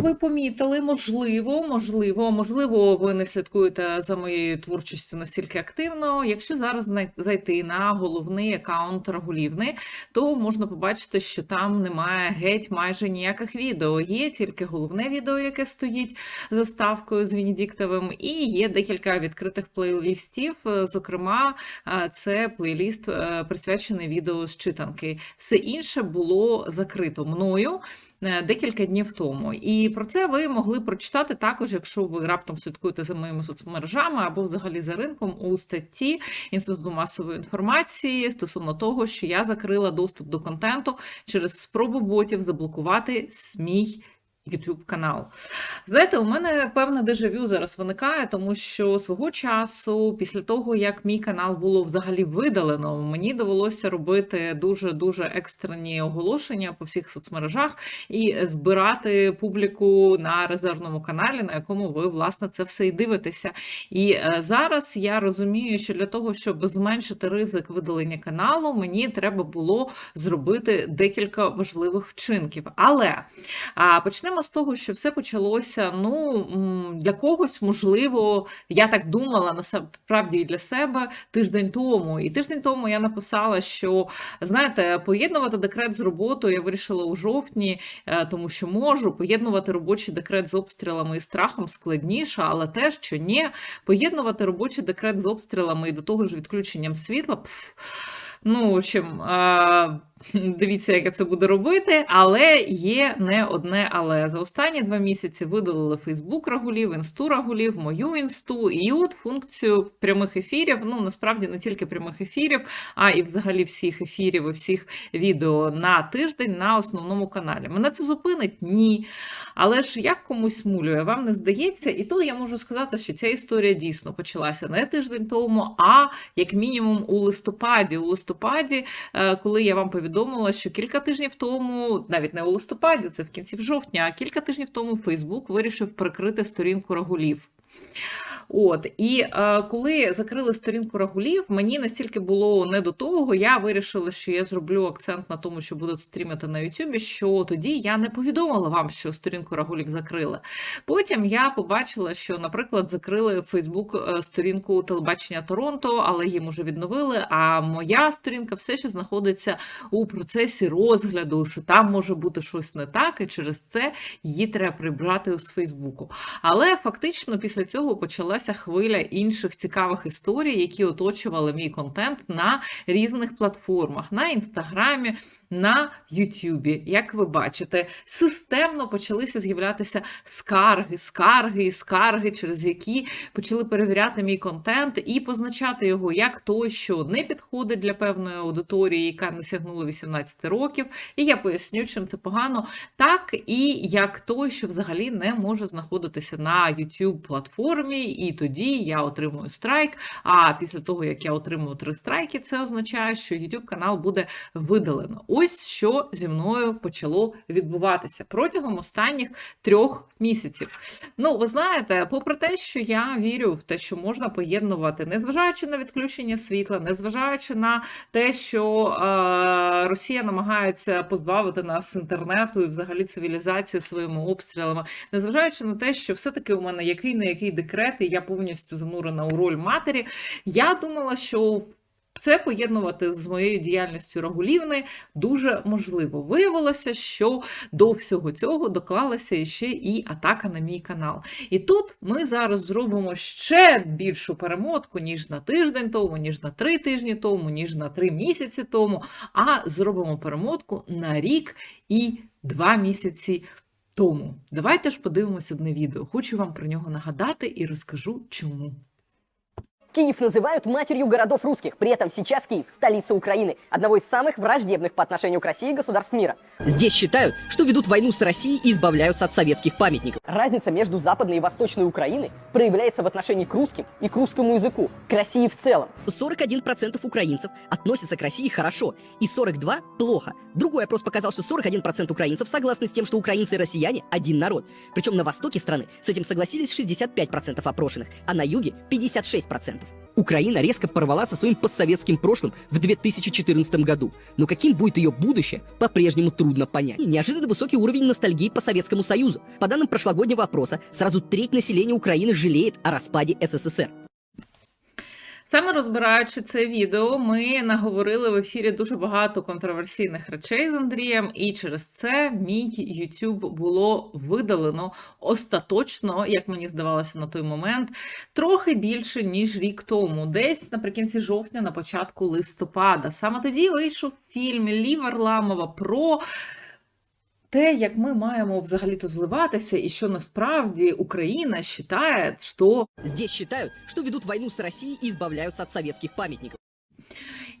ви помітили, можливо, можливо, можливо, ви не слідкуєте за моєю творчістю настільки активно. Якщо зараз зайти на головний аккаунт Рагулівни, то можна побачити, що там немає геть майже ніяких відео. Є тільки головне відео, яке стоїть заставкою з Венедіктовим, і є декілька відкритих плейлістів. Зокрема, е, це плейліст е, присвячений відео з читанки. Все інше було закрито мною. Е, Декілька днів тому, і про це ви могли прочитати також, якщо ви раптом слідкуєте за моїми соцмережами або взагалі за ринком у статті Інституту масової інформації стосовно того, що я закрила доступ до контенту через спробу ботів заблокувати мій YouTube канал. Знаєте, у мене певне дежавю зараз виникає, тому що свого часу, після того як мій канал було взагалі видалено, мені довелося робити дуже дуже екстрені оголошення по всіх соцмережах і збирати публіку на резервному каналі, на якому ви власне це все і дивитеся. І е, зараз я розумію, що для того, щоб зменшити ризик видалення каналу, мені треба було зробити декілька важливих вчинків. Але а, почнемо з того, що все почалося. Ну для когось, можливо, я так думала насправді і для себе тиждень тому. І тиждень тому я написала, що знаєте, поєднувати декрет з роботою я вирішила у жовтні, е, тому що можу поєднувати робочий декрет з обстрілами і страхом складніше, але те, що ні, поєднувати робочий декрет з обстрілами і до того ж відключенням світла. Пф, Ну, в общем, а, дивіться, як я це буду робити, але є не одне але. За останні два місяці видалили Фейсбук Рагулів, інсту Рагулів, мою інсту, і от функцію прямих ефірів. Ну, насправді не тільки прямих ефірів, а і взагалі всіх ефірів і всіх відео на тиждень на основному каналі. Мене це зупинить? Ні. Але ж як комусь мулює, вам не здається? І тут я можу сказати, що ця історія дійсно почалася не тиждень тому, а як мінімум у листопаді. У листопаді, е, коли я вам повідомила, що кілька тижнів тому, навіть не у листопаді, це в кінці жовтня, а кілька тижнів тому Фейсбук вирішив прикрити сторінку Рагулів. От і е, коли закрили сторінку рагулів, мені настільки було не до того. Я вирішила, що я зроблю акцент на тому, що буду стрімити на Ютубі. Що тоді я не повідомила вам, що сторінку рагулів закрили. Потім я побачила, що, наприклад, закрили Фейсбук сторінку телебачення Торонто, але їм уже відновили. А моя сторінка все ще знаходиться у процесі розгляду, що там може бути щось не так, і через це її треба прибрати з Фейсбуку. Але фактично після цього почалася хвиля інших цікавих історій, які оточували мій контент на різних платформах, на інстаграмі. На Ютубі, як ви бачите, системно почалися з'являтися скарги, скарги і скарги, через які почали перевіряти мій контент і позначати його як той, що не підходить для певної аудиторії, яка не сягнула 18 років. І я поясню, чим це погано, так і як той, що взагалі не може знаходитися на YouTube платформі, і тоді я отримую страйк. А після того, як я отримую три страйки, це означає, що YouTube канал буде видалено. Ось що зі мною почало відбуватися протягом останніх трьох місяців. Ну, ви знаєте, попри те, що я вірю в те, що можна поєднувати, незважаючи на відключення світла, незважаючи на те, що е, Росія намагається позбавити нас інтернету і взагалі цивілізації своїми обстрілами, незважаючи на те, що все-таки у мене який не який декрет, і я повністю занурена у роль матері, я думала, що це поєднувати з моєю діяльністю рагулівни дуже можливо. Виявилося, що до всього цього доклалася ще і атака на мій канал. І тут ми зараз зробимо ще більшу перемотку, ніж на тиждень тому, ніж на три тижні тому, ніж на три місяці тому, а зробимо перемотку на рік і два місяці. Тому давайте ж подивимося одне відео. Хочу вам про нього нагадати і розкажу чому. Киев называют матерью городов русских. При этом сейчас Киев – столица Украины, одного из самых враждебных по отношению к России государств мира. Здесь считают, что ведут войну с Россией и избавляются от советских памятников. Разница между Западной и Восточной Украиной проявляется в отношении к русским и к русскому языку, к России в целом. 41% украинцев относятся к России хорошо, и 42% плохо. Другой опрос показал, что 41% украинцев согласны с тем, что украинцы и россияне – один народ. Причем на востоке страны с этим согласились 65% опрошенных, а на юге – 56%. Украина резко порвала со своим постсоветским прошлым в 2014 году. Но каким будет ее будущее, по-прежнему трудно понять. И неожиданно высокий уровень ностальгии по Советскому Союзу. По данным прошлогоднего опроса, сразу треть населения Украины жалеет о распаде СССР. Саме розбираючи це відео, ми наговорили в ефірі дуже багато контроверсійних речей з Андрієм, і через це мій YouTube було видалено остаточно, як мені здавалося на той момент, трохи більше ніж рік тому, десь наприкінці жовтня, на початку листопада. Саме тоді вийшов фільм Лі Варламова про. Те, як ми маємо взагалі-то зливатися, і що насправді Україна вважає, що Здесь вважають, що ведуть війну з Росією і збавляються от совєтських пам'ятників.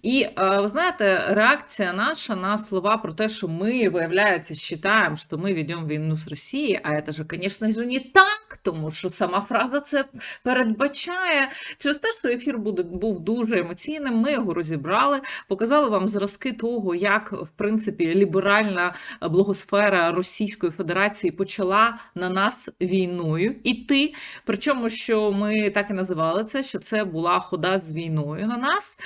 І ви знаєте, реакція наша на слова про те, що ми, виявляється, вважаємо, що ми ведемо війну з Росією, а це ж, звісно не так, тому що сама фраза це передбачає. Через те, що ефір буде, був дуже емоційним, ми його розібрали, показали вам зразки того, як, в принципі, ліберальна благосфера Російської Федерації почала на нас війною іти. Причому, що ми так і називали це, що це була хода з війною на нас.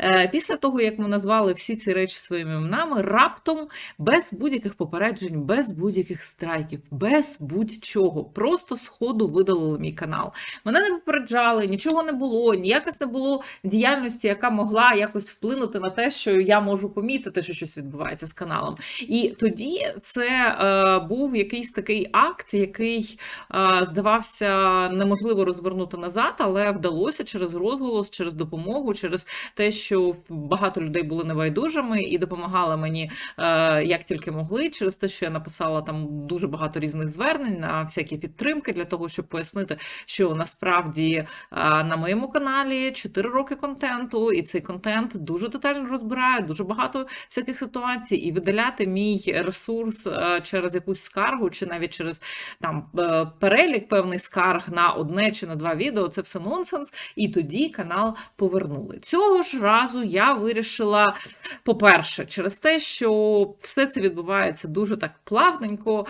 Е, Після того, як ми назвали всі ці речі своїми іменами, раптом без будь-яких попереджень, без будь-яких страйків, без будь-чого, просто з ходу видалили мій канал. Мене не попереджали, нічого не було, ніяких не було діяльності, яка могла якось вплинути на те, що я можу помітити, що щось відбувається з каналом. І тоді це е, був якийсь такий акт, який е, здавався неможливо розвернути назад, але вдалося через розголос, через допомогу, через те, що багато людей були небайдужими і допомагали мені е, як тільки могли, через те, що я написала там дуже багато різних звернень на всякі підтримки для того, щоб пояснити, що насправді на моєму каналі 4 роки контенту, і цей контент дуже детально розбирає, дуже багато всяких ситуацій, і видаляти мій ресурс через якусь скаргу, чи навіть через там е, перелік певний скарг на одне чи на два відео, це все нонсенс. І тоді канал повернули. Цього ж разу я вирішила, по-перше, через те, що все це відбувається дуже так плавненько.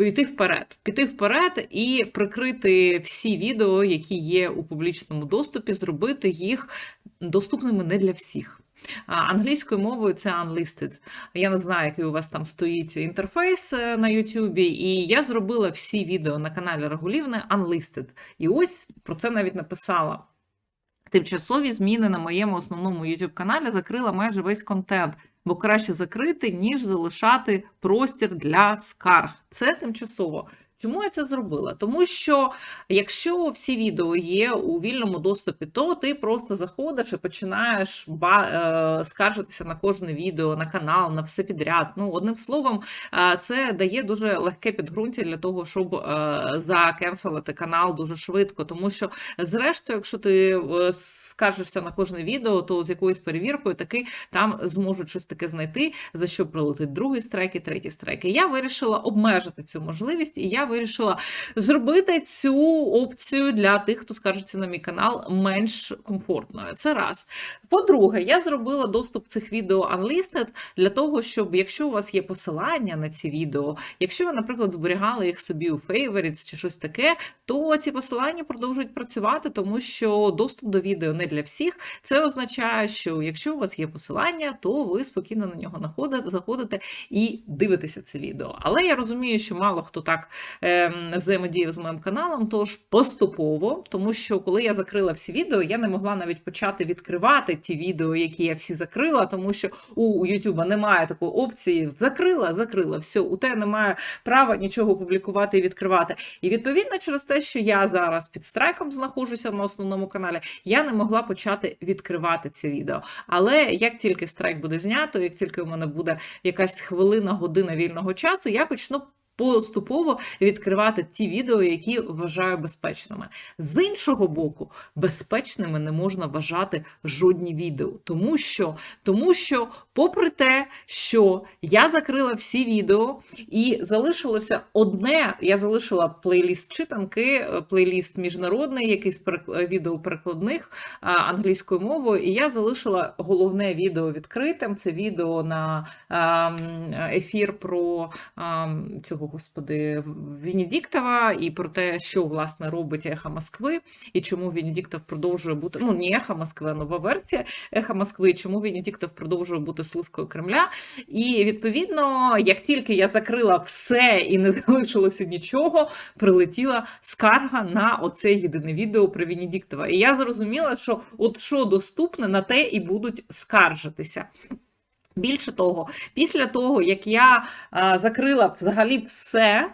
Піти вперед, піти вперед і прикрити всі відео, які є у публічному доступі, зробити їх доступними не для всіх. Англійською мовою це unlisted. Я не знаю, який у вас там стоїть інтерфейс е, на YouTube, і я зробила всі відео на каналі Регулівне unlisted. І ось про це навіть написала. Тимчасові зміни на моєму основному YouTube каналі закрила майже весь контент, бо краще закрити, ніж залишати простір для скарг. Це тимчасово. Чому я це зробила? Тому що якщо всі відео є у вільному доступі, то ти просто заходиш і починаєш е, скаржитися на кожне відео, на канал, на все підряд. Ну, одним словом, е, це дає дуже легке підґрунтя для того, щоб е, закенселити канал дуже швидко. Тому що, зрештою, якщо ти скаржишся на кожне відео, то з якоюсь перевіркою таки там зможуть щось таке знайти, за що прилетить другий страйк і третій страйк. І я вирішила обмежити цю можливість, і я вирішила зробити цю опцію для тих, хто скаржиться на мій канал, менш комфортною. Це раз. По-друге, я зробила доступ цих відео unlisted для того, щоб якщо у вас є посилання на ці відео, якщо ви, наприклад, зберігали їх собі у favorites чи щось таке, то ці посилання продовжують працювати, тому що доступ до відео не для всіх. Це означає, що якщо у вас є посилання, то ви спокійно на нього заходите і дивитеся це відео. Але я розумію, що мало хто так ем, взаємодіяв з моїм каналом, тож поступово, тому що коли я закрила всі відео, я не могла навіть почати відкривати ті відео, які я всі закрила, тому що у YouTube немає такої опції закрила, закрила, все, у тебе немає права нічого публікувати і відкривати. І відповідно через те, що я зараз під страйком знаходжуся на основному каналі, я не могла почати відкривати ці відео. Але як тільки страйк буде знято, як тільки у мене буде якась хвилина, година вільного часу, я почну. Поступово відкривати ті відео, які вважаю безпечними. З іншого боку, безпечними не можна вважати жодні відео, тому що, тому що, попри те, що я закрила всі відео і залишилося одне, я залишила плейліст читанки, плейліст міжнародний, якийсь відео перекладних англійською мовою, і я залишила головне відео відкритим. Це відео на ем, ефір про ем, цього господи, Венедіктова і про те, що власне робить Ехо Москви, і чому Венедіктов продовжує бути ну не Ехо Москви, а нова версія Ехо Москви, і чому Венедіктов продовжує бути служкою Кремля. І відповідно, як тільки я закрила все і не залишилося нічого, прилетіла скарга на оце єдине відео про Венедіктова. І я зрозуміла, що от що доступне, на те і будуть скаржитися. Більше того, після того, як я закрила взагалі все.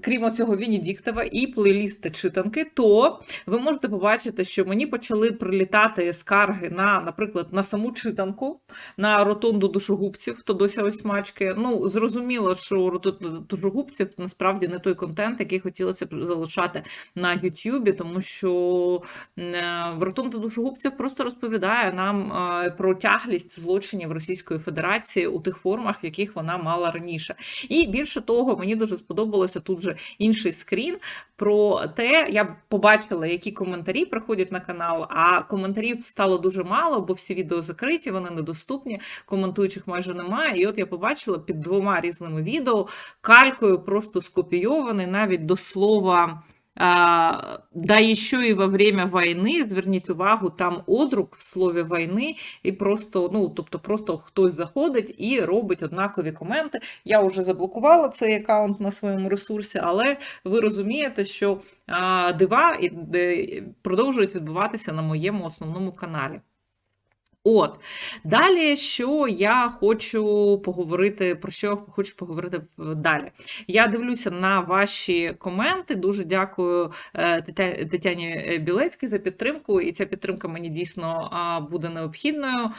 Крім цього Венедіктова і плейлісти читанки, то ви можете побачити, що мені почали прилітати скарги на, наприклад, на саму читанку, на ротонду душогубців, хто досі ось смачки. Ну, зрозуміло, що ротонда душогубців насправді не той контент, який хотілося б залишати на Ютубі, тому що е, ротонда душогубців просто розповідає нам е, про тяглість злочинів Російської Федерації у тих формах, в яких вона мала раніше. І більше того, мені дуже сподобалося тут інший скрін про те, я побачила, які коментарі приходять на канал, а коментарів стало дуже мало, бо всі відео закриті, вони недоступні, коментуючих майже немає. І от я побачила під двома різними відео калькою просто скопійований навіть до слова. Да еще і во время війни, зверніть увагу, там одрук в слові війни, і просто, ну, тобто, просто хтось заходить і робить однакові коменти. Я вже заблокувала цей аккаунт на своєму ресурсі, але ви розумієте, що дива продовжують відбуватися на моєму основному каналі. От далі, що я хочу поговорити, про що хочу поговорити далі. Я дивлюся на ваші коменти. Дуже дякую е, Тетяні Білецькій за підтримку, і ця підтримка мені дійсно буде необхідною.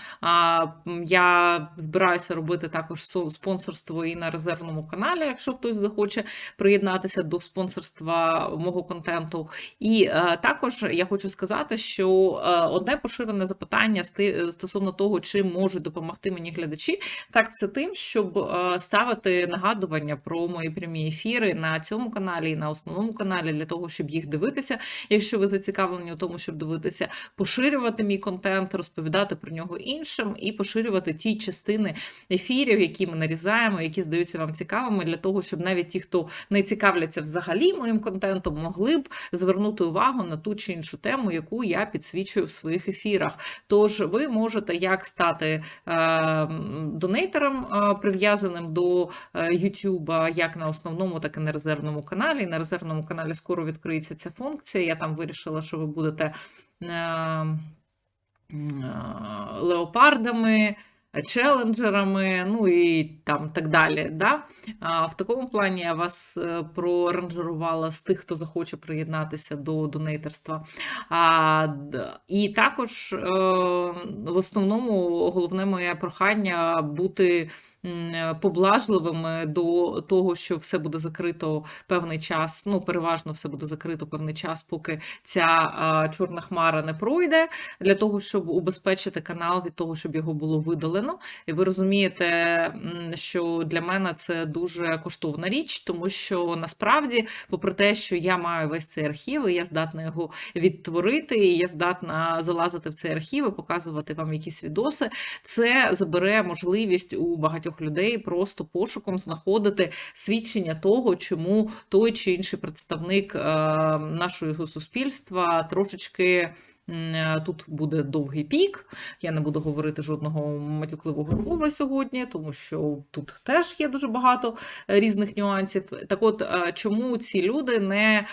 Я збираюся робити також спонсорство і на резервному каналі, якщо хтось захоче приєднатися до спонсорства мого контенту. І е, також я хочу сказати, що е, одне поширене запитання сти- стосовно того, чим можуть допомогти мені глядачі, так це тим, щоб е, ставити нагадування про мої прямі ефіри на цьому каналі і на основному каналі для того, щоб їх дивитися. Якщо ви зацікавлені у тому, щоб дивитися, поширювати мій контент, розповідати про нього іншим і поширювати ті частини ефірів, які ми нарізаємо, які здаються вам цікавими, для того, щоб навіть ті, хто не цікавляться взагалі моїм контентом, могли б звернути увагу на ту чи іншу тему, яку я підсвічую в своїх ефірах. Тож ви можете як стати е, донейтером, е, прив'язаним до е, YouTube, як на основному, так і на резервному каналі. На резервному каналі скоро відкриється ця функція. Я там вирішила, що ви будете. Леопардами, челенджерами, ну і там так далі. Да? А, в такому плані я вас е, проранжирувала з тих, хто захоче приєднатися до донейтерства. А, і також е, в основному головне моє прохання бути поблажливими до того, що все буде закрито певний час. Ну, переважно все буде закрито певний час, поки ця чорна хмара не пройде, для того, щоб убезпечити канал від того, щоб його було видалено. І ви розумієте, що для мене це дуже коштовна річ, тому що насправді, попри те, що я маю весь цей архів, і я здатна його відтворити, і я здатна залазити в цей архів і показувати вам якісь відоси, це забере можливість у багатьох людей просто пошуком знаходити свідчення того, чому той чи інший представник е, нашого суспільства трошечки. Е, Тут буде довгий пік. Я не буду говорити жодного матюкливого слова сьогодні, тому що тут теж є дуже багато е, різних нюансів. Так от, е, чому ці люди не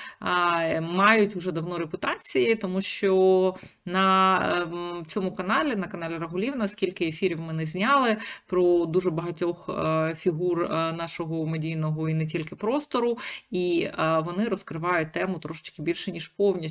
мають вже давно репутації, тому що на ем, цьому каналі, на каналі Рагулівна, скільки ефірів ми не зняли про дуже багатьох фігур нашого медійного і не тільки простору, і вони розкривають тему трошечки більше ніж повністю.